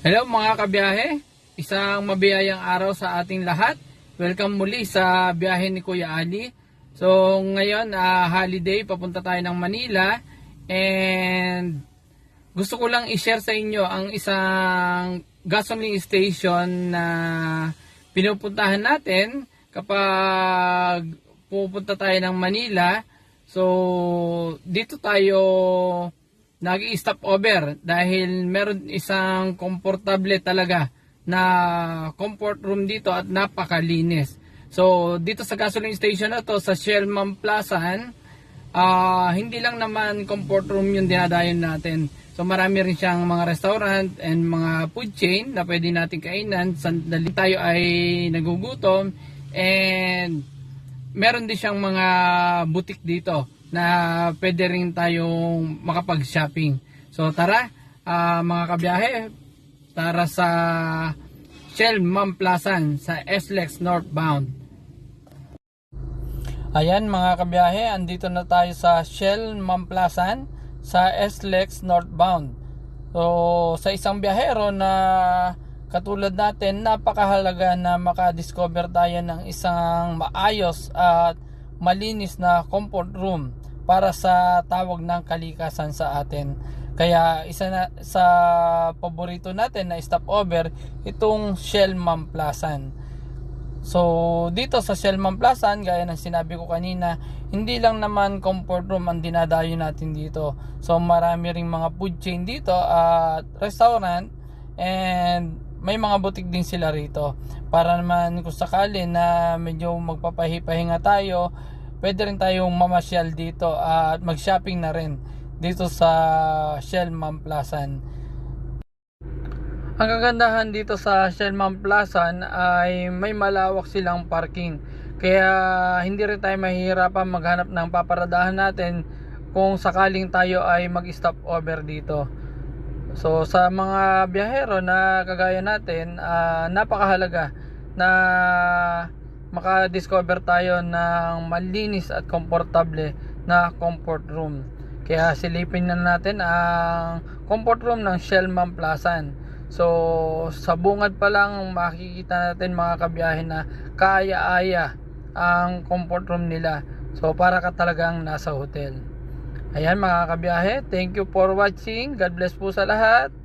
Hello mga kabiyahe, isang mabiyayang araw sa ating lahat. Welcome muli sa biyahe ni Kuya Ali. So ngayon, ah, holiday, papunta tayo ng Manila and gusto ko lang i-share sa inyo ang isang gasoline station na pinupuntahan natin kapag pupunta tayo ng Manila. So dito tayo nag-stop over dahil meron isang komportable talaga na comfort room dito at napakalinis. So dito sa gasoline station na to sa Shell Mamplasan, ah hindi lang naman comfort room yung dinadayon natin. So marami rin siyang mga restaurant and mga food chain na pwede natin kainan. Sandali tayo ay nagugutom and meron din siyang mga butik dito na pwede rin tayong makapag-shopping. So tara, ah, mga kabiyahe, tara sa Shell Mamplasan sa SLEX northbound. Ayan mga kabiyahe, andito na tayo sa Shell Mamplasan sa SLEX northbound. So sa isang biyahero na katulad natin, napakahalaga na makadiscover tayo ng isang maayos at malinis na comfort room para sa tawag ng kalikasan sa atin. Kaya isa na sa paborito natin na stopover itong Shell Mamplasan. So, dito sa Shellman Plaza, gaya ng sinabi ko kanina, hindi lang naman comfort room ang dinadayo natin dito. So, marami ring mga food chain dito at restaurant and may mga butik din sila rito. Para naman kung sakali na medyo magpapahipahinga tayo, pwede rin tayong mamasyal dito at mag-shopping na rin dito sa Shellman Plaza. Ang kagandahan dito sa Shellman Plaza ay may malawak silang parking. Kaya hindi rin tayo mahihirapan maghanap ng paparadahan natin kung sakaling tayo ay mag-stop over dito. So sa mga biyahero na kagaya natin, ah, napakahalaga na makadiscover tayo ng malinis at komportable na comfort room. Kaya silipin na natin ang comfort room ng Shellman Plaza. So, sa bungad pa lang makikita natin mga kabiyahe na kaya-aya ang comfort room nila. So, para ka talagang nasa hotel. Ayan mga kabiyahe, thank you for watching. God bless po sa lahat.